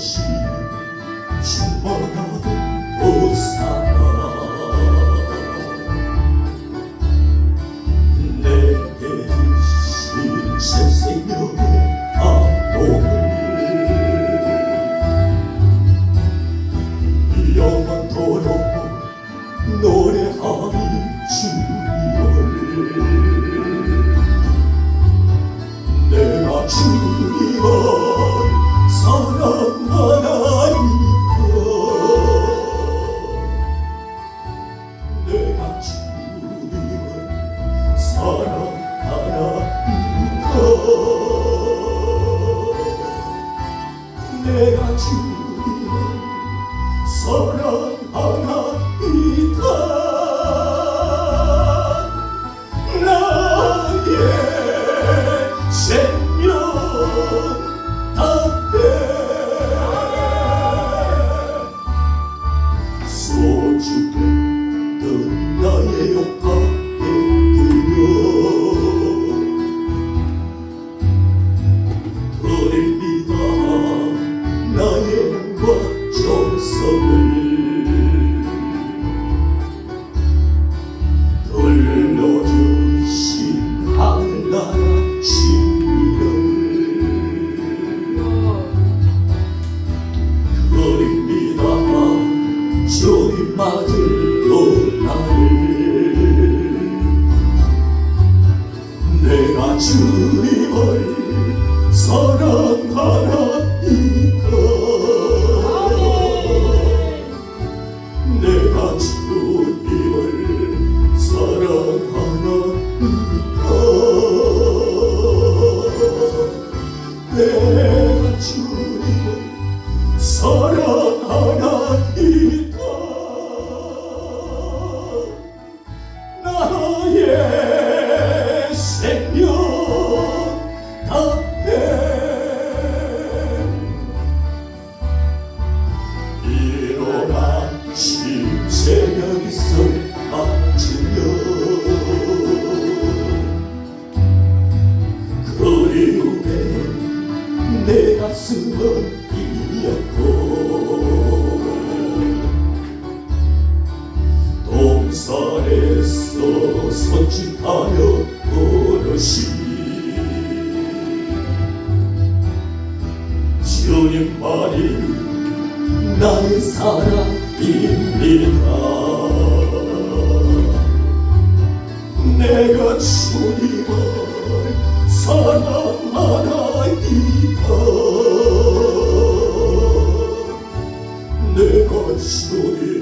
see. 내가 주님을 사랑하나 내가 주님을 사랑하나이다 내가 주님을 사랑하나 내 가슴은 뛰었고 동산에서 선짓하여 어르신 주님 말이 나의 사랑입니다 내가 주님을 사랑하나이다 Господи,